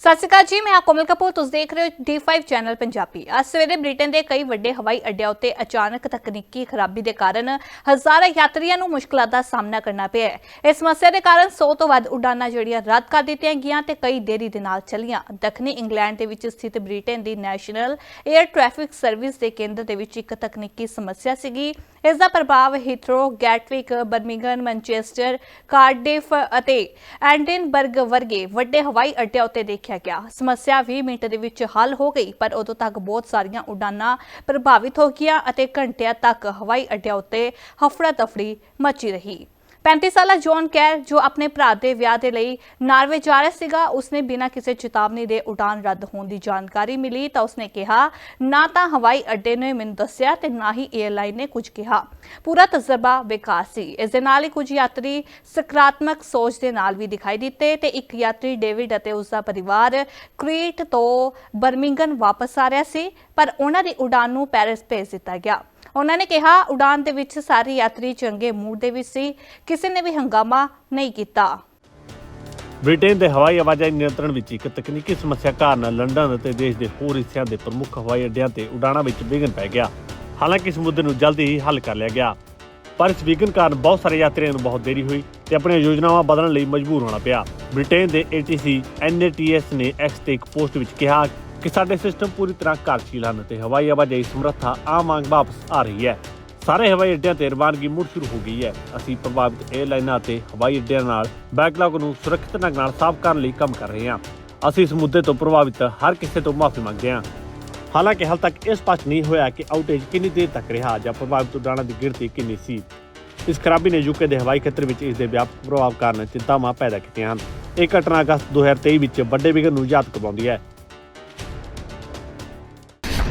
ਸਤਿ ਸ਼੍ਰੀ ਅਕਾਲ ਜੀ, ਮੈਂ ਹਾਂ ਕੋਮਲ ਕਪੂਰ, ਤੁਸੀਂ ਦੇਖ ਰਹੇ ਹੋ D5 ਚੈਨਲ ਪੰਜਾਬੀ। ਅੱਜ ਸਵੇਰੇ ਬ੍ਰਿਟੇਨ ਦੇ ਕਈ ਵੱਡੇ ਹਵਾਈ ਅੱਡਿਆਂ ਉੱਤੇ ਅਚਾਨਕ ਤਕਨੀਕੀ ਖਰਾਬੀ ਦੇ ਕਾਰਨ ਹਜ਼ਾਰਾਂ ਯਾਤਰੀਆਂ ਨੂੰ ਮੁਸ਼ਕਲਾਂ ਦਾ ਸਾਹਮਣਾ ਕਰਨਾ ਪਿਆ ਹੈ। ਇਸ ਸਮੱਸਿਆ ਦੇ ਕਾਰਨ 100 ਤੋਂ ਵੱਧ ਉਡਾਨਾਂ ਜਿਹੜੀਆਂ ਰੱਦ ਕਰ ਦਿੱਤੀਆਂ ਗਈਆਂ ਤੇ ਕਈ ਦੇਰੀ ਦੇ ਨਾਲ ਚੱਲੀਆਂ। ਦੱਖਣੀ ਇੰਗਲੈਂਡ ਦੇ ਵਿੱਚ ਸਥਿਤ ਬ੍ਰਿਟੇਨ ਦੀ ਨੈਸ਼ਨਲ 에ਅਰ ਟ੍ਰੈਫਿਕ ਸਰਵਿਸ ਦੇ ਕੇਂਦਰ ਦੇ ਵਿੱਚ ਇੱਕ ਤਕਨੀਕੀ ਸਮੱਸਿਆ ਸੀਗੀ। ਇਸ ਦਾ ਪ੍ਰਭਾਵ Heathrow, Gatwick Birmingham Manchester, Cardiff ਅਤੇ ਐਂਡਨਬਰਗ ਵਰਗੇ ਵੱਡੇ ਹਵਾਈ ਅੱਡਿਆਂ ਉੱਤੇ ਦੇਖਿਆ ਗਿਆ। ਸਮੱਸਿਆ 20 ਮਿੰਟ ਦੇ ਵਿੱਚ ਹੱਲ ਹੋ ਗਈ, ਪਰ ਉਦੋਂ ਤੱਕ ਬਹੁਤ ਸਾਰੀਆਂ ਉਡਾਨਾਂ ਪ੍ਰਭਾਵਿਤ ਹੋ ਗਈਆਂ ਅਤੇ ਘੰਟਿਆਂ ਤੱਕ ਹਵਾਈ ਅੱਡਿਆਂ ਉੱਤੇ ਹਫੜਾ ਤਫੜੀ ਮਚੀ ਰਹੀ। 35 ਸਾਲਾ ਜੌਨ ਕੈਰ, ਜੋ ਆਪਣੇ ਭਰਾ ਦੇ ਵਿਆਹ ਦੇ ਲਈ ਨਾਰਵੇ ਜਾ ਰਿਹਾ ਸੀਗਾ, ਉਸਨੇ ਬਿਨਾਂ ਕਿਸੇ ਚੇਤਾਵਨੀ ਦੇ ਉਡਾਨ ਰੱਦ ਹੋਣ ਦੀ ਜਾਣਕਾਰੀ ਮਿਲੀ ਤਾਂ ਉਸਨੇ ਕਿਹਾ, ਨਾ ਤਾਂ ਹਵਾਈ ਅੱਡੇ ਨੇ ਮੈਨੂੰ ਦੱਸਿਆ ਤੇ ਨਾ ਹੀ 에ਅਰਲਾਈਨ ਨੇ ਕੁਝ ਕਿਹਾ। ਪੂਰਾ ਤਜਰਬਾ ਬੇਕਾਰ ਸੀ। ਇਸ ਦੇ ਨਾਲ ਹੀ ਕੁਝ ਯਾਤਰੀ ਸਕਾਰਾਤਮਕ ਸੋਚ ਦੇ ਨਾਲ ਵੀ ਦਿਖਾਈ ਦਿੱਤੇ ਤੇ ਇੱਕ ਯਾਤਰੀ ਡੇਵਿਡ ਅਤੇ ਉਸ ਦਾ ਪਰਿਵਾਰ ਕ੍ਰੀਟ ਤੋਂ ਬਰਮਿੰਗਨ ਵਾਪਸ ਆ ਰਿਹਾ ਸੀ, ਪਰ ਉਹਨਾਂ ਦੀ ਉਡਾਨ ਨੂੰ ਪੈਰਿਸ ਭੇਜ ਦਿੱਤਾ ਗਿਆ। ਉਹਨਾਂ ਨੇ ਕਿਹਾ, ਉਡਾਨ ਦੇ ਵਿੱਚ ਸਾਰੇ ਯਾਤਰੀ ਚੰਗੇ ਮੂਡ ਦੇ ਵਿੱਚ ਸੀ, ਕਿਸੇ ਨੇ ਵੀ ਹੰਗਾਮਾ ਨਹੀਂ ਕੀਤਾ। ਬ੍ਰਿਟੇਨ ਦੇ ਹਵਾਈ ਆਵਾਜਾਈ ਨਿਯੰਤਰਣ ਵਿੱਚ ਇੱਕ ਤਕਨੀਕੀ ਸਮੱਸਿਆ ਕਾਰਨ ਲੰਡਨ ਅਤੇ ਦੇਸ਼ ਦੇ ਹੋਰ ਹਿੱਸਿਆਂ ਦੇ ਪ੍ਰਮੁੱਖ ਹਵਾਈ ਅੱਡਿਆਂ ਤੇ ਉਡਾਣਾਂ ਵਿੱਚ ਵਿਘਨ ਪੈ ਗਿਆ। ਹਾਲਾਂਕਿ ਇਸ ਮੁੱਦੇ ਨੂੰ ਜਲਦੀ ਹੀ ਹੱਲ ਕਰ ਲਿਆ ਗਿਆ। ਪਰ ਇਸ ਵਿਘਨ ਕਾਰਨ ਬਹੁਤ ਸਾਰੇ ਯਾਤਰੀਆਂ ਨੂੰ ਬਹੁਤ ਦੇਰੀ ਹੋਈ ਤੇ ਆਪਣੀਆਂ ਯੋਜਨਾਵਾਂ ਬਦਲਣ ਲਈ ਮਜਬੂਰ ਹੋਣਾ ਪਿਆ। ਬ੍ਰਿਟੇਨ ਦੇ ATC NATS ਨੇ X ਤੇ ਇੱਕ ਪੋਸਟ ਵਿੱਚ ਕਿਹਾ ਕਿ ਸਾਡੇ ਸਿਸਟਮ ਪੂਰੀ ਤਰ੍ਹਾਂ ਕਾਰਜਸ਼ੀਲ ਹਨ ਤੇ ਹਵਾਈ ਆਵਾਜਾਈ ਸਮਰੱਥਾ ਆਮ ਵਾਂਗ ਵਾਪਸ ਆ ਰਹੀ ਹੈ। ਸਾਰੇ ਹਵਾਈ ਅੱਡਿਆਂ ਤੇ ਰਵਾਨਗੀ ਮੁੜ ਸ਼ੁਰੂ ਹੋ ਗਈ ਹੈ। ਅਸੀਂ ਪ੍ਰਭਾਵਿਤ 에ਅਰਲਾਈਨਾਂ ਅਤੇ ਹਵਾਈ ਅੱਡਿਆਂ ਨਾਲ ਬੈਕਲੌਗ ਨੂੰ ਸੁਰੱਖਿਅਤ ਢੰਗ ਨਾਲ ਸਾਫ਼ ਕਰਨ ਲਈ ਕੰਮ ਕਰ ਰਹੇ ਹਾਂ। ਅਸੀਂ ਇਸ ਮੁੱਦੇ ਤੋਂ ਪ੍ਰਭਾਵਿਤ ਹਰ ਕਿਸੇ ਤੋਂ ਮਾਫੀ ਮੰਗਦੇ ਹਾਂ। ਹਾਲਾਂਕਿ ਹਾਲ ਤੱਕ ਇਹ ਸਪਸ਼ਟ ਨਹੀਂ ਹੋਇਆ ਕਿ ਆਊਟੇਜ ਕਿੰਨੀ ਦੇਰ ਤੱਕ ਰਿਹਾ ਜਾਂ ਪ੍ਰਭਾਵਿਤ ਉਡਾਣਾਂ ਦੀ ਗਿਣਤੀ ਕਿੰਨੀ ਸੀ। ਇਸ ਖਰਾਬੀ ਨੇ ਯੂਕੇ ਦੇ ਹਵਾਈ ਖੇਤਰ ਵਿੱਚ ਇਸ ਦੇ ਵਿਆਪਕ ਪ੍ਰਭਾਵ ਕਾਰਨ ਚਿੰਤਾਵਾਂ ਪੈਦਾ ਕੀਤੀਆਂ ਹਨ। ਇਹ ਘਟਨਾ ਅਗਸਤ 2023 ਵਿੱਚ ਵੱਡੇ ਵਿਘਨ ਨੂੰ ਯਾਦ ਕਰਵਾਉਂਦੀ ਹੈ।